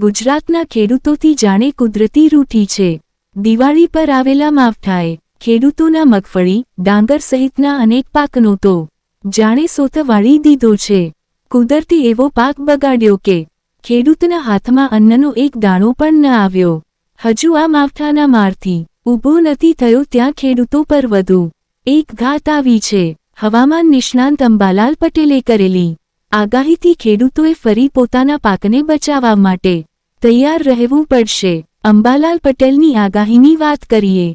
ગુજરાતના ખેડૂતોથી જાણે કુદરતી રૂઠી છે. દિવાળી પર આવેલા માવઠાએ ખેડૂતોના મગફળી, ડાંગર સહિતના અનેક પાકનો તો જાણે સોત વાળી દીધો છે. કુદરતી એવો પાક બગાડ્યો કે ખેડૂતના હાથમાં અન્નનો એક દાણો પણ ન આવ્યો. હજુ આ માવઠાના મારથી ઊભો નથી થયો ત્યાં ખેડૂતો પર વધુ એક ઘાત આવી છે. હવામાન નિષ્ણાંત અંબાલાલ પટેલે કરેલી આગાહીથી ખેડૂતોએ ફરી પોતાના પાકને બચાવવા માટે તૈયાર રહેવું પડશે. અંબાલાલ પટેલની આગાહીની વાત કરીએ,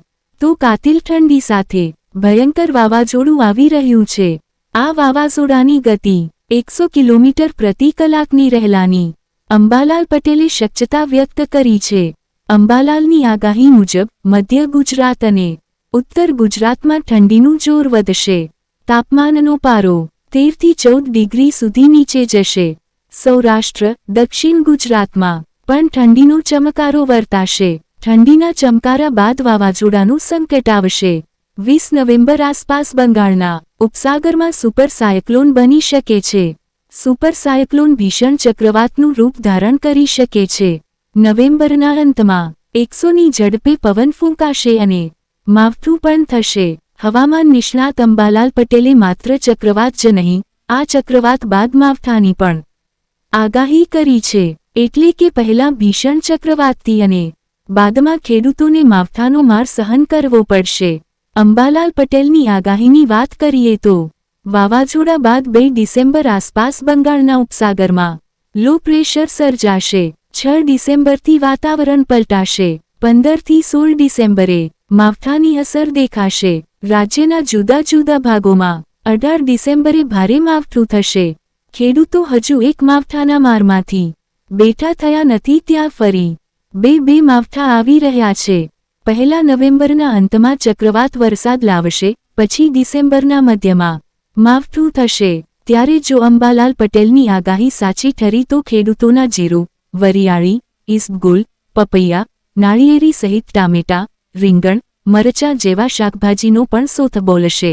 તો કાતિલ ઠંડી સાથે ભયંકર વાવાઝોડું આવી રહ્યું છે. આ વાવાઝોડાની ગતિ એકસો કિલોમીટર પ્રતિ કલાકની રહેલાની અંબાલાલ પટેલે શક્યતા વ્યક્ત કરી છે. અંબાલાલની આગાહી મુજબ, મધ્ય ગુજરાત અને ઉત્તર ગુજરાતમાં ઠંડીનું જોર વધશે. તાપમાનનો પારો તેરથી ચૌદ ડિગ્રી સુધી નીચે જશે. સૌરાષ્ટ્ર, દક્ષિણ ગુજરાતમાં પણ ઠંડીનો ચમકારો વર્તાશે. ઠંડીના ચમકારા બાદ વાવાઝોડાનું સંકટ આવશે. વીસ નવેમ્બર આસપાસ બંગાળના ઉપસાગરમાં સુપર સાયક્લોન બની શકે છે. સુપર સાયક્લોન ભીષણ ચક્રવાતનું રૂપ ધારણ કરી શકે છે. નવેમ્બરના અંતમાં એકસોની ઝડપે પવન ફૂંકાશે અને માવઠું પણ થશે. હવામાન નિષ્ણાત અંબાલાલ પટેલે માત્ર ચક્રવાત જ નહીં, આ ચક્રવાત બાદ માવઠાની પણ આગાહી કરી છે. એટલે કે પહેલા ભીષણ ચક્રવાતથી અને બાદમાં ખેડૂતોને માવઠાનો માર સહન કરવો પડશે. અંબાલાલ પટેલની આગાહીની વાત કરીએ તો, વાવાઝોડા બાદ બે ડિસેમ્બર આસપાસ બંગાળના ઉપસાગરમાં લો પ્રેશર સર્જાશે. છ ડિસેમ્બરથી વાતાવરણ પલટાશે. પંદરથી સોળ ડિસેમ્બરે માવઠાની અસર દેખાશે. રાજ્યના જુદા જુદા ભાગોમાં અઢાર ડિસેમ્બરે ભારે માવઠું થશે. ખેડૂતો હજુ એક માવઠાના મારમાંથી બેઠા થયા નથી ત્યાં ફરી બે બે માવઠા આવી રહ્યા છે. પહેલા નવેમ્બરના અંતમાં ચક્રવાત વરસાદ લાવશે, પછી ડિસેમ્બરના મધ્યમાં માવઠું થશે. ત્યારે જો અંબાલાલ પટેલની આગાહી સાચી ઠરી તો ખેડૂતોના જીરું, વરિયાળી ઇસબગુલ પપૈયા, નાળિયેરી સહિત ટામેટા, રીંગણ મરચાં જેવા શાકભાજીનો પણ સોથ બોલશે.